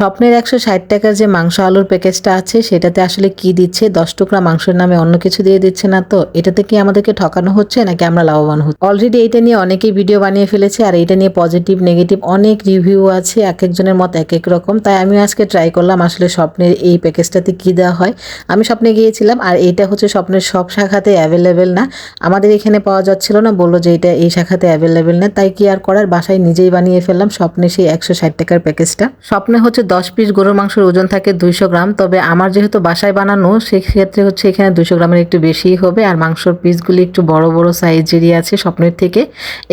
স্বপ্নের একশো ষাট টাকার যে মাংস আলুর প্যাকেজটা আছে, সেটাতে আসলে কি দিচ্ছে? দশ টুকরা মাংসের নামে অন্য কিছু দিয়ে দিচ্ছে না তো? এটাতে কি আমাদেরকে ঠকানো হচ্ছে, নাকি আমরা লাভবান হচ্ছি? অলরেডি এইটা নিয়ে অনেকেই ভিডিও বানিয়ে ফেলেছে, আর এটা নিয়ে পজিটিভ নেগেটিভ অনেক রিভিউ আছে, এক একজনের মত এক এক রকম। তাই আমি আজকে ট্রাই করলাম আসলে স্বপ্নের এই প্যাকেজটাতে কি দেওয়া হয়। আমি স্বপ্নে গিয়েছিলাম, আর এইটা হচ্ছে স্বপ্নের সব শাখাতে অ্যাভেলেবেল না। আমাদের এখানে পাওয়া যাচ্ছিল না, বলল যে এটা এই শাখাতে অ্যাভেলেবেল না। তাই কি আর করার? বাসায় নিজেই বানিয়ে ফেললাম স্বপ্নে সেই একশো ষাট টাকার প্যাকেজটা স্বপ্নে হচ্ছে দশ পিস গরুর মাংসের ওজন থাকে দুইশো গ্রাম। তবে আমার যেহেতু বাসায় বানানো, সেক্ষেত্রে হচ্ছে এখানে দুইশো গ্রামের একটু বেশিই হবে। আর মাংসর পিসগুলি একটু বড় বড় সাইজেরই আছে স্বপ্নের থেকে।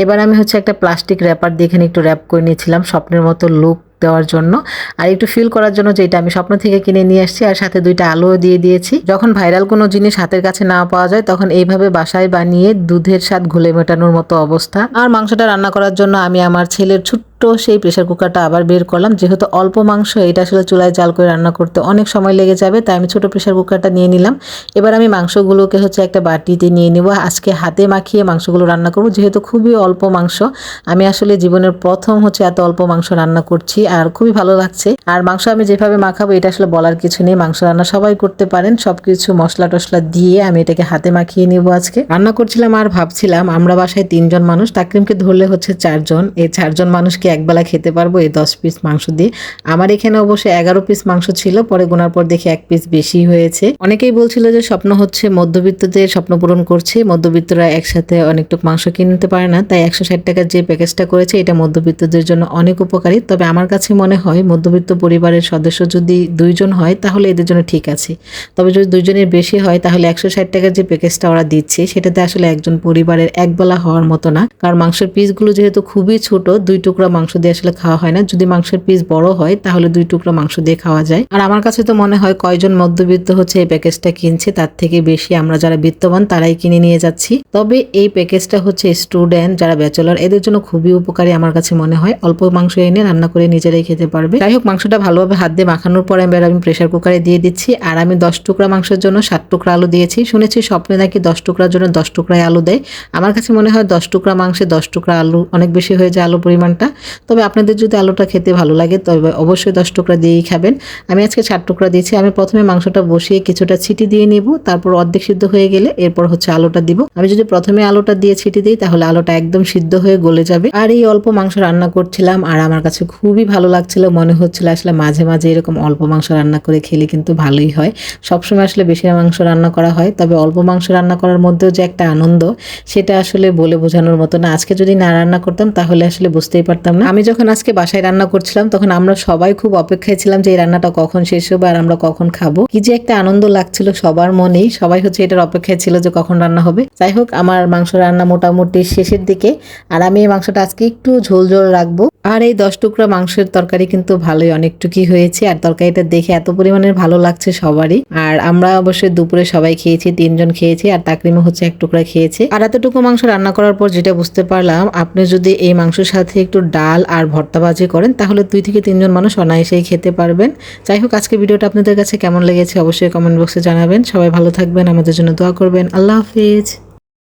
এবার আমি হচ্ছে একটা প্লাস্টিক র্যাপার দিয়ে এখানে একটু র্যাপ করে নিয়েছিলাম স্বপ্নের মতো লুক দেওয়ার জন্য। আর একটু ফিল করার জন্য যেটা আমি স্বপ্ন থেকে কিনে নিয়ে আসছি আর সাথে দুইটা আলোও দিয়ে দিয়েছি। যখন ভাইরাল কোনো জিনিস হাতের কাছে না পাওয়া যায়, তখন এইভাবে বাসায় বানিয়ে দুধের স্বাদ ঘুলে মেটানোর মতো অবস্থা। আর মাংসটা রান্না করার জন্য আমি আমার ছেলের ছোট্ট সেই প্রেশার কুকারটা আবার বের করলাম। যেহেতু অল্প মাংস, এটা আসলে চুলায় জাল করে রান্না করতে অনেক সময় লেগে যাবে, তাই আমি ছোট প্রেশার কুকারটা নিয়ে নিলাম। এবার আমি মাংসগুলোকে হচ্ছে একটা বাটিতে নিয়ে নিব। আজকে হাতে মাখিয়ে মাংসগুলো রান্না করব, যেহেতু খুবই অল্প মাংস। আমি আসলে জীবনের প্রথম হচ্ছে এত অল্প মাংস রান্না করছি, আর খুবই ভালো লাগছে। আর মাংস আমি যেভাবে মাখাবো, এটা আসলে বলার কিছু নেই। মাংস রান্না সবাই করতে পারেন। সব কিছু মশলা টশলা দিয়ে আমি এটাকে হাতে মাখিয়ে নিব আজকে। রান্না করছিলাম আর ভাবছিলাম, আমরা বাসায় তিনজন মানুষ, তাকরিমকে ধরলে হচ্ছে চারজন। এই চারজন মানুষকে একবেলা খেতে পারব এই দশ পিস মাংস দিয়ে। আমার এখানে অবশ্যই এগারো পিস মাংস ছিল, পরে গোনার পর দেখি এক পিস বেশি হয়েছে। অনেকেই বলছিল যে স্বপ্ন হচ্ছে মধ্যবিত্তদের স্বপ্ন পূরণ করছে, মধ্যবিত্তরা একসাথে অনেকটুক মাংস কিনতে পারে না, তাই একশো ষাট টাকার যে প্যাকেজটা করেছে, এটা মধ্যবিত্তদের জন্য অনেক উপকারী। তবে আমার কাছে মনে হয় মধ্যবিত্ত পরিবারের সদস্য যদি দুইজন হয়, তাহলে এদের জন্য ঠিক আছে। তবে যদি দুইজনের বেশি হয়, তাহলে একশো ষাট টাকার যে প্যাকেজটা ওরা দিচ্ছে, সেটাতে আসলে একজন পরিবারের একবেলা হওয়ার মতো না। কারণ মাংসের পিসগুলো যেহেতু খুবই ছোট, দুই টুকরা মাংস দিয়ে আসলে খাওয়া হয় না। যদি মাংসের পিস বড় হয়, তাহলে দুই টুকরা মাংস দিয়ে খাওয়া যায়। আর আমার কাছে তো মনে হয় কয়জন মধ্যবিত্ত হচ্ছে এই প্যাকেজটা কিনছে, তার থেকে বেশি আমরা যারা বিত্তবান, তারাই কিনে নিয়ে যাচ্ছি। তবে এই প্যাকেজটা হচ্ছে স্টুডেন্ট যারা ব্যাচেলর এদের জন্য খুবই উপকারী আমার কাছে মনে হয়। অল্প মাংস এনে রান্না করে নিজেরাই খেতে পারবে। যাই হোক, মাংসটা ভালোভাবে হাত দিয়ে মাখানোর পরে এবার আমি প্রেশার কুকারে দিয়ে দিচ্ছি। আর আমি দশ টুকরা মাংসের জন্য সাত টুকরা আলু দিয়েছি। শুনেছি স্বপ্নে নাকি দশ টুকরার জন্য দশ টুকরায় আলু দেয়। আমার কাছে মনে হয় দশ টুকরা মাংসে দশ টুকরা আলু অনেক বেশি হয়ে যায় আলু পরিমাণটা। তবে আপনাদের যদি আলুটা খেতে ভালো লাগে, তবে অবশ্যই দশ টুকরা দিয়েই খাবেন। আমি আজকে চার টুকরা দিয়েছি। আমি প্রথমে মাংসটা বসিয়ে কিছুটা ছিটি দিয়ে নিব, তারপর অর্ধেক সিদ্ধ হয়ে গেলে এরপর হচ্ছে আলুটা দিব। আমি যদি প্রথমে আলুটা দিয়ে ছিটি দিই, তাহলে আলুটা একদম সিদ্ধ হয়ে গলে যাবে। আর এই অল্প মাংস রান্না করছিলাম, আর আমার কাছে খুবই ভালো লাগছিল, মনে হচ্ছিল আসলে মাঝে মাঝে এরকম অল্প মাংস রান্না করে খেলে কিন্তু ভালোই হয়। সবসময় আসলে বেশি মাংস রান্না করা হয়, তবে অল্প মাংস রান্না করার মধ্যেও যে একটা আনন্দ, সেটা আসলে বলে বোঝানোর মতো না। আজকে যদি না রান্না করতাম, তাহলে আসলে বুঝতেই পারতাম না? আমি যখন আজকে বাসায় রান্না করছিলাম, তখন আমরা সবাই খুব অপেক্ষায় ছিলাম যে এই রান্নাটা কখন শেষ হবে আর আমরা কখন খাব। কি যে একটা আনন্দ লাগছিল সবার মনেই। সবাই হচ্ছে এটার অপেক্ষায় ছিল যে কখন রান্না হবে। যাই হোক, আমার মাংস রান্না মোটামুটি শেষের দিকে আর আমি এই মাংসটা আজকে একটু ঝোল ঝোল রাখব। আর এই দশ টুকরা মাংসের তরকারি কিন্তু ভালোই অনেকটুকুই হয়েছে আর তরকারিটা দেখে এত পরিমাণের ভালো লাগছে সবারই। আর আমরা অবশ্যই দুপুরে সবাই খেয়েছি, তিনজন খেয়েছি আর তাকরিমও হচ্ছে এক টুকরা খেয়েছে। আর এতটুকু মাংস রান্না করার পর যেটা বুঝতে পারলাম, আপনি যদি এই মাংসের সাথে একটু ডাল আর ভর্তা ভাজি করেন, তাহলে দুই থেকে তিনজন মানুষ অনায়াসেই খেতে পারবেন। যাই হোক আজকে ভিডিওটা আপনাদের কাছে কেমন লেগেছে অবশ্যই কমেন্ট বক্সে জানাবেন। সবাই ভালো থাকবেন, আমাদের জন্য দোয়া করবেন। আল্লাহ হাফিজ।